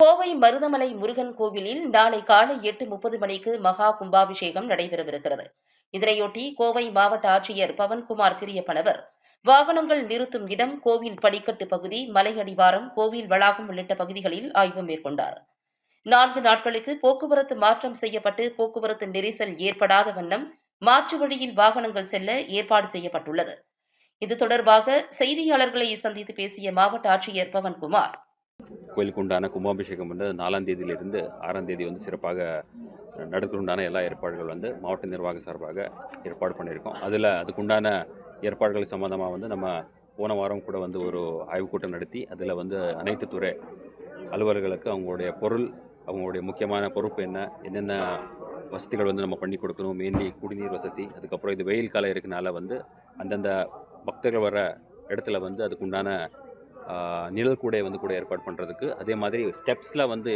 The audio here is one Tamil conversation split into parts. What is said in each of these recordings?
கோவை மருதமலை முருகன் கோவிலில் நாளை காலை எட்டு முப்பது மணிக்கு மகா கும்பாபிஷேகம் நடைபெறவிருக்கிறது. இதனையொட்டி கோவை மாவட்ட ஆட்சியர் பவன்குமார் கிரியப்பனவர் வாகனங்கள் நிறுத்தும் இடம் கோவில் படிக்கட்டு பகுதி மலையடிவாரம் கோவில் வளாகம் உள்ளிட்ட பகுதிகளில் ஆய்வு மேற்கொண்டார். நான்கு நாட்களுக்கு போக்குவரத்து மாற்றம் செய்யப்பட்டு போக்குவரத்து நெரிசல் ஏற்படாத வண்ணம் மாற்று வழியில் வாகனங்கள் செல்ல ஏற்பாடு செய்யப்பட்டுள்ளது. இது தொடர்பாக செய்தியாளர்களை சந்தித்து பேசிய மாவட்ட ஆட்சியர் பவன்குமார் கோயிலுக்கு உண்டான கும்பாபிஷேகம் வந்து நாலாம் தேதியிலிருந்து ஆறாம் தேதி வந்து சிறப்பாக நடக்கிறதுண்டான எல்லா ஏற்பாடுகள் வந்து மாவட்ட நிர்வாக சார்பாக ஏற்பாடு பண்ணியிருக்கோம். அதில் அதுக்குண்டான ஏற்பாடுகள் சம்மந்தமாக வந்து நம்ம போன வாரம் கூட வந்து ஒரு ஆய்வுக்கூட்டம் நடத்தி அதில் வந்து அனைத்து துறை அலுவலர்களுக்கு அவங்களுடைய பொருள் அவங்களுடைய முக்கியமான பொறுப்பு என்ன என்னென்ன வசதிகள் வந்து நம்ம பண்ணி கொடுக்கணும் மெயின்லி குடிநீர் வசதி அதுக்கப்புறம் இது வெயில் காலம் இருக்கனால வந்து அந்தந்த பக்தர்கள் வர இடத்துல வந்து அதுக்குண்டான நிழல் கூடை வந்து கூட ஏற்பாடு பண்ணுறதுக்கு அதே மாதிரி ஸ்டெப்ஸில் வந்து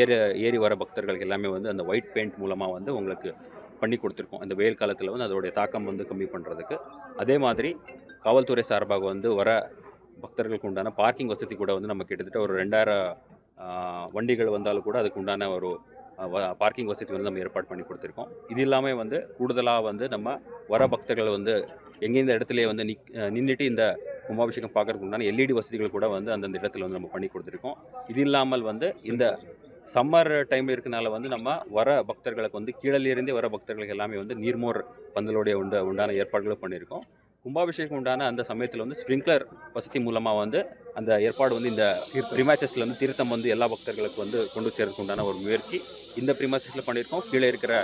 ஏற ஏறி வர பக்தர்களுக்கு எல்லாமே வந்து அந்த ஒயிட் பெயிண்ட் மூலமாக வந்து உங்களுக்கு பண்ணி கொடுத்துருக்கோம். அந்த வெயில் காலத்தில் வந்து அதோடைய தாக்கம் வந்து கம்மி பண்ணுறதுக்கு அதே மாதிரி காவல்துறை சார்பாக வந்து வர பக்தர்களுக்கு உண்டான பார்க்கிங் வசதி கூட வந்து நம்ம கிட்டத்தட்ட ஒரு ரெண்டாயிரம் வண்டிகள் வந்தாலும் கூட அதுக்கு உண்டான ஒரு பார்க்கிங் வசதி வந்து நம்ம ஏற்பாடு பண்ணி கொடுத்துருக்கோம். இது இல்லாமல் வந்து கூடுதலாக வந்து நம்ம வர பக்தர்கள் வந்து எங்கேந்த இடத்துலையே வந்து நிக் நின்றுட்டு இந்த கும்பாபிஷேகம் பார்க்கறதுக்கு உண்டான எல்இடி வசதிகள் கூட வந்து அந்தந்த இடத்துல வந்து நம்ம பண்ணி கொடுத்துருக்கோம். இது இல்லாமல் வந்து இந்த சம்மர் டைம் இருக்கனால வந்து நம்ம வர பக்தர்களுக்கு வந்து கீழிலிருந்தே வர பக்தர்களுக்கு எல்லாமே வந்து நீர்மோர் பந்தலுடைய உண்ட உண்டான ஏற்பாடுகளும் பண்ணியிருக்கோம். கும்பாபிஷேகம் உண்டான அந்த சமயத்தில் வந்து ஸ்ப்ரிங்க்லர் வசதி மூலமாக வந்து அந்த ஏற்பாடு வந்து இந்த ப்ரிமாச்சஸில் வந்து திருத்தம் வந்து எல்லா பக்தர்களுக்கு வந்து கொண்டு சேர்றதுக்கு உண்டான ஒரு முயற்சி. இந்த ப்ரிமாச்சஸில் பண்ணியிருக்கோம். கீழே இருக்கிற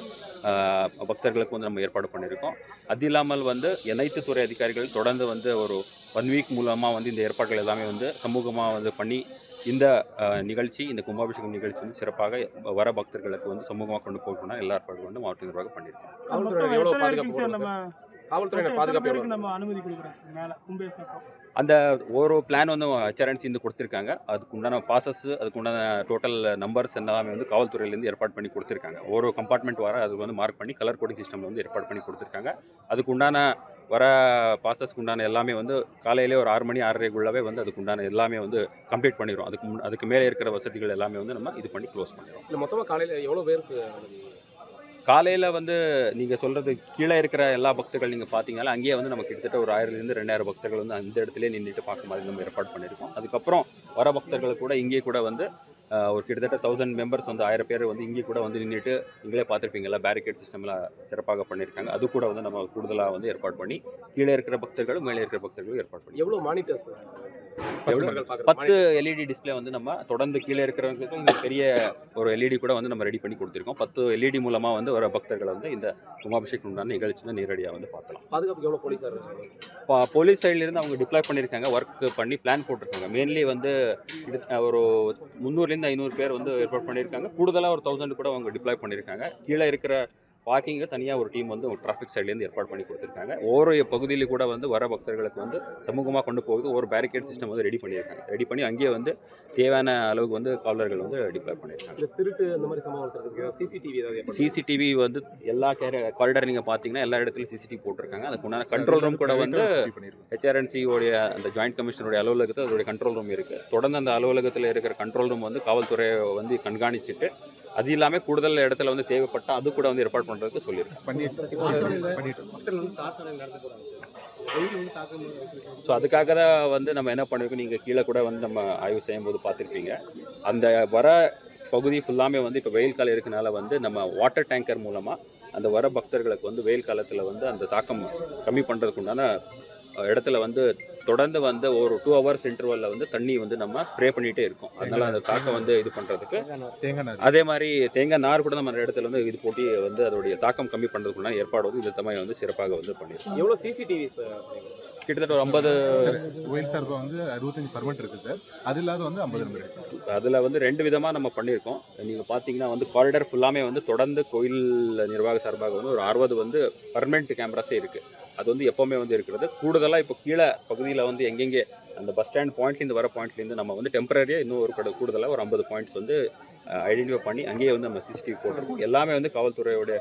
பக்தர்களுக்கு வந்து நம்ம ஏற்பாடு பண்ணியிருக்கோம். அது இல்லாமல் வந்து அனைத்து துறை அதிகாரிகள் தொடர்ந்து வந்து ஒரு ஒன் வீக் மூலமாக வந்து இந்த ஏற்பாடுகள் எல்லாமே வந்து சமூகமாக வந்து பண்ணி இந்த நிகழ்ச்சி இந்த கும்பாபிஷேகம் நிகழ்ச்சி வந்து சிறப்பாக வர பக்தர்களுக்கு வந்து சமூகமாக கொண்டு போகணும்னா எல்லா ஏற்பாடுகளும் வந்து மாவட்ட நிர்வாகம் பண்ணியிருக்கோம். பாதுகாப்பு நம்ம அனுமதி கொடுக்குறோம்? மேல அந்த ஒரு பிளான் வந்து ஹெச்ஆர்என்சி வந்து கொடுத்துருக்காங்க. அதுக்கு உண்டான பாசஸ் அதுக்கு உண்டான டோட்டல் நம்பர்ஸ் எல்லாமே வந்து காவல்துறையிலேருந்து ஏற்பாடு பண்ணி கொடுத்துருக்காங்க. ஒரு கம்பார்ட்மெண்ட் வர அதுக்கு வந்து மார்க் பண்ணி கலர் கோடிங் சிஸ்டமில் வந்து ஏற்பாடு பண்ணி கொடுத்துருக்காங்க. அதுக்கு உண்டான வர பாசஸ்க்கு உண்டான எல்லாமே வந்து காலையிலே ஒரு ஆறு மணி ஆறரைக்குள்ளவே வந்து அதுக்கு உண்டான எல்லாமே வந்து கம்ப்ளீட் பண்ணிடுவோம் அதுக்கு முன் அதுக்கு மேலே இருக்கிற வசதிகள் எல்லாமே வந்து நம்ம இது பண்ணி க்ளோஸ் பண்ணிடுவோம் இல்ல மொத்தமா காலையில எவ்வளவு பேருக்கு? காலையில் வந்து நீங்கள் சொல்கிறது கீழே இருக்கிற எல்லா பக்தர்கள் நீங்கள் பார்த்தீங்கன்னா அங்கேயே வந்து நம்ம கிட்டத்தட்ட ஒரு ஆயிரத்துலேருந்து ரெண்டாயிரம் பக்தர்கள் வந்து அந்த இடத்துல நின்றுட்டு பார்க்க மாதிரி நம்ம ஏற்பாடு பண்ணியிருக்கோம். அதுக்கப்புறம் வர பக்தர்கள் கூட இங்கே கூட வந்து ஒரு கிட்டத்தட்ட தௌசண்ட் மெம்பர்ஸ் வந்து ஆயிரம் பேர் வந்து இங்கே கூட வந்து நின்றுட்டு நீங்களே பார்த்துருப்பீங்களா பேரிகேட் சிஸ்டம்லாம் சிறப்பாக பண்ணியிருக்காங்க. அது கூட வந்து நம்ம கூடுதலாக வந்து ஏற்பாடு பண்ணி கீழே இருக்கிற பக்தர்களும் மேலே இருக்கிற பக்தர்களும் ஏற்பாடு பண்ணி. எவ்வளவு மானிட்டர்ஸ் பத்து எல்இடி டிஸ்ப்ளே வந்து நம்ம தொடர்ந்து கீழே இருக்கிறவங்களுக்கு இந்த பெரிய ஒரு எல்இடி கூட வந்து நம்ம ரெடி பண்ணி கொடுத்துருக்கோம். பத்து எல்இடி மூலமா வந்து வர பக்தர்கள் வந்து இந்த கும்பாபிஷேகம் உண்டான நிகழ்ச்சி நேரடியாக வந்து பார்க்கலாம். பாதுகாப்புக்கு எவ்வளவு போலீஸார் போலீஸ் சைட்லேருந்து அவங்க டிப்ளாய் பண்ணியிருக்காங்க ஒர்க் பண்ணி பிளான் போட்டிருக்காங்க. மெயின்லி வந்து ஒரு முந்நூறுலேருந்து ஐநூறு பேர் வந்து ஏற்பாடு பண்ணியிருக்காங்க. கூடுதலாக ஒரு தௌசண்ட் கூட அவங்க டிப்ளாய் பண்ணியிருக்காங்க. கீழே இருக்கிற பார்க்கிங்கை தனியாக ஒரு டீம் வந்து டிராஃபிக் சைட்லேருந்து ஏற்பாடு பண்ணி கொடுத்துருக்காங்க. ஒவ்வொரு பகுதியில் கூட வந்து வர பக்தர்களுக்கு வந்து சமூகமாக கொண்டு போகுது. ஒரு பேரிகேட் சிஸ்டம் வந்து ரெடி பண்ணியிருக்காங்க. ரெடி பண்ணி அங்கேயே வந்து தேவையான அளவுக்கு வந்து காவலர்கள் வந்து டிப்ளாய் பண்ணியிருக்காங்க. திருட்டு அந்த மாதிரி சம்பவம் சிசிடிவி ஏதாவது சிசிடிவி வந்து எல்லா கேர காரிடர் நீங்கள் பார்த்தீங்கன்னா எல்லா இடத்துலையும் சிசிடிவி போட்டிருக்காங்க. அதுக்கு உண்டான கண்ட்ரோல் ரூம் கூட வந்து ஹெச்ஆர்என்சி உடைய அந்த ஜாயிண்ட் கமிஷனருடைய அலுவலகத்தில் அதோடைய கண்ட்ரோல் ரூம் இருக்குது தொடர்ந்து அந்த அலுவலகத்தில் இருக்கிற கண்ட்ரோல் ரூம் வந்து காவல்துறை வந்து கண்காணிச்சுட்டு அது இல்லாமல் கூடுதல் இடத்துல வந்து தேவைப்பட்டால் அது கூட வந்து ஏற்பாடு பண்ணுறதுக்கு சொல்லியிருக்கோம் ஸோ அதுக்காக தான் வந்து நம்ம என்ன பண்ணிருக்கோம்? நீங்கள் கீழே கூட வந்து நம்ம ஆய்வு செய்யும்போது பார்த்துருப்பீங்க. அந்த வர பகுதி ஃபுல்லாமே வந்து இப்போ வெயில் காலம் இருக்கனால வந்து நம்ம வாட்டர் டேங்கர் மூலமாக அந்த வர பக்தர்களுக்கு வந்து வெயில் காலத்தில் வந்து அந்த தாக்கம் கம்மி பண்ணுறதுக்கு உண்டான இடத்துல வந்து தொடர்ந்து வந்து ஒரு டூ ஹவர்ஸ் இன்டர்வலில் வந்து தண்ணி வந்து நம்ம ஸ்ப்ரே பண்ணிகிட்டே இருக்கோம். அதனால அந்த தாக்கம் வந்து இது பண்ணுறதுக்கு அதே மாதிரி தேங்காய் நார் கூட நம்ம அந்த இடத்துல வந்து இது போட்டு வந்து அதோடைய தாக்கம் கம்மி பண்ணுறதுக்கு உண்டான ஏற்பாடு வந்து இந்த சமயம் வந்து சிறப்பாக வந்து பண்ணியிருக்கோம். எவ்வளவு சிசிடிவி சார் கிட்டத்தட்ட ஒரு ஐம்பது கோயில் சார்பாக வந்து அறுபத்தஞ்சு பர்மனெண்ட் இருக்குது சார். அது இல்லாத வந்து ஐம்பது நம்பர் அதில் வந்து ரெண்டு விதமாக நம்ம பண்ணியிருக்கோம். நீங்கள் பார்த்தீங்கன்னா வந்து காரிடர் ஃபுல்லாமே வந்து தொடர்ந்து கோயில் நிர்வாக சார்பாக வந்து ஒரு அறுபது வந்து பர்மனெண்ட் கேமராஸே இருக்குது அது வந்து எப்போவுமே வந்து இருக்கிறது. கூடுதலாக இப்போ கீழே பகுதியில் வந்து எங்கெங்கே அந்த பஸ் ஸ்டாண்ட் பாயிண்ட்லேருந்து வர பாயிண்ட்லேருந்து நம்ம வந்து டெம்பரரியாக இன்னும் ஒரு கூட கூடுதலாக ஒரு ஐம்பது பாயிண்ட்ஸ் வந்து ஐடென்டிஃபை பண்ணி அங்கேயே வந்து நம்ம சிசிடிவி போட்டிருக்கோம். எல்லாமே வந்து காவல்துறையோட